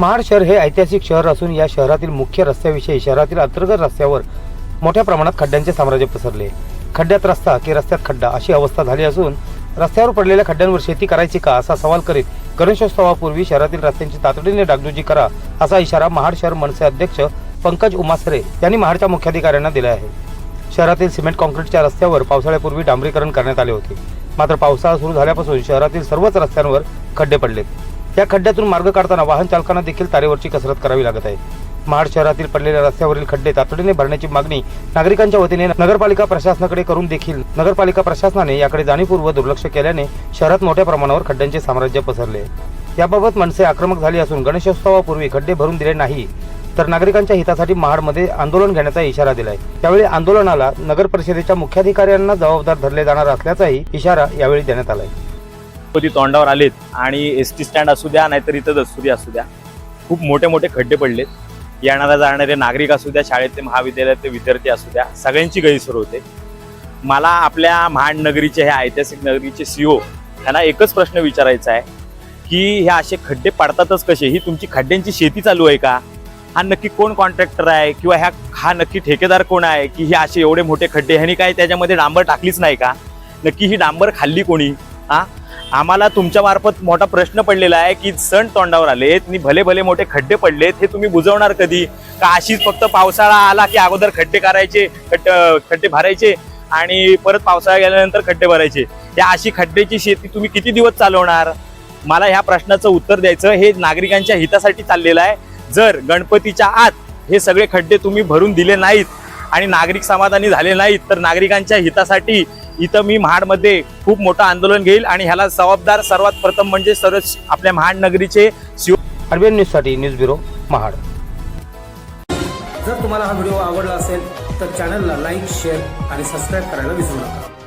महाड शहर हे ऐतिहासिक शहर असून या शहरातील मुख्य रस्त्याविषयी शहरातील अंतर्गत रस्त्यावर मोठ्या प्रमाणात खड्ड्यांचे साम्राज्य पसरले. खड्ड्यात रस्ता की रस्त्यात खड्डा अशी अवस्था झाली असून रस्त्यावर पडलेल्या खड्ड्यांवर शेती करायची का असा सवाल करीत गणेशोत्सवापूर्वी शहरातील रस्त्यांची तातडीने डागडुजी करा असा इशारा महाड शहर मनसे अध्यक्ष पंकज उमासरे यांनी महाडच्या मुख्याधिकाऱ्यांना दिला आहे. शहरातील सिमेंट कॉन्क्रीटच्या रस्त्यावर पावसाळ्यापूर्वी डांबरीकरण करण्यात आले होते. मात्र पावसाळा सुरू झाल्यापासून शहरातील सर्वच रस्त्यांवर खड्डे पडलेत. या खड्ड्यातून मार्ग काढताना वाहन चालकांना देखील तारेवरची कसरत करावी लागत आहे. महाड शहरातील पडलेल्या रस्त्यावरील खड्डे तातडीने भरण्याची मागणी नागरिकांच्या वतीने नगरपालिका प्रशासनाकडे करून देखील नगरपालिका प्रशासनाने याकडे जाणीवपूर्वक दुर्लक्ष केल्याने शहरात मोठ्या प्रमाणावर खड्ड्यांचे साम्राज्य पसरले. याबाबत मनसे आक्रमक झाली असून गणेशोत्सवापूर्वी खड्डे भरून दिले नाही तर नागरिकांच्या हितासाठी महाडमध्ये आंदोलन घेण्याचा इशारा दिलाय. त्यावेळी आंदोलनाला नगर परिषदेच्या मुख्याधिकाऱ्यांना जबाबदार धरले जाणार असल्याचाही इशारा यावेळी देण्यात आलाय. गणपती तोंडावर आलेत आणि एस टी स्टँड असू द्या नाहीतर इथं दस्तुरी असू द्या. खूप मोठे मोठे खड्डे पडलेत. येणाऱ्या जाणारे नागरिक असू द्या शाळेतले महाविद्यालयातले विद्यार्थी असू द्या सगळ्यांची गैरसोय होते. मला आपल्या महानगरीचे हे ऐतिहासिक नगरीचे सीओ त्यांना एकच प्रश्न विचारायचा आहे की हे असे खड्डे पडतातच कसे? ही तुमची खड्ड्यांची शेती चालू आहे का? हा नक्की कोण कॉन्ट्रॅक्टर आहे? किंवा ह्या हा नक्की ठेकेदार कोण आहे? की हे असे एवढे मोठे खड्डे ह्यांनी काय त्याच्यामध्ये डांबर टाकलीच नाही का? नक्की ही डांबर खाल्ली कोणी? हा? आम्हाला तुमच्यामार्फत मोठा प्रश्न पडलेला आहे की सण तोंडावर आलेत आणि भले भले मोठे खड्डे पडलेत हे तुम्ही बुजवणार कधी? का अशीच फक्त पावसाळा आला की अगोदर खड्डे करायचे खड्ड खड्डे भरायचे आणि परत पावसाळा गेल्यानंतर खड्डे भरायचे? या अशी खड्ड्याची शेती तुम्ही किती दिवस चालवणार? मला ह्या प्रश्नाचं उत्तर द्यायचं हे नागरिकांच्या हितासाठी चाललेलं आहे. जर गणपतीच्या आत हे सगळे खड्डे तुम्ही भरून दिले नाहीत आणि नागरिक समाधानी झाले नाहीत तर नागरिकांच्या हितासाठी इथं मी महाडमध्ये खूप मोठं आंदोलन घेईल आणि ह्याला जबाबदार सर्वात प्रथम म्हणजे सर्व आपल्या महाड नगरीचे शिव आरबीएन न्यूजसाठी न्यूज ब्युरो महाड. जर तुम्हाला हा व्हिडिओ आवडला असेल तर चॅनलला लाईक शेअर आणि सबस्क्राईब करायला विसरू नका.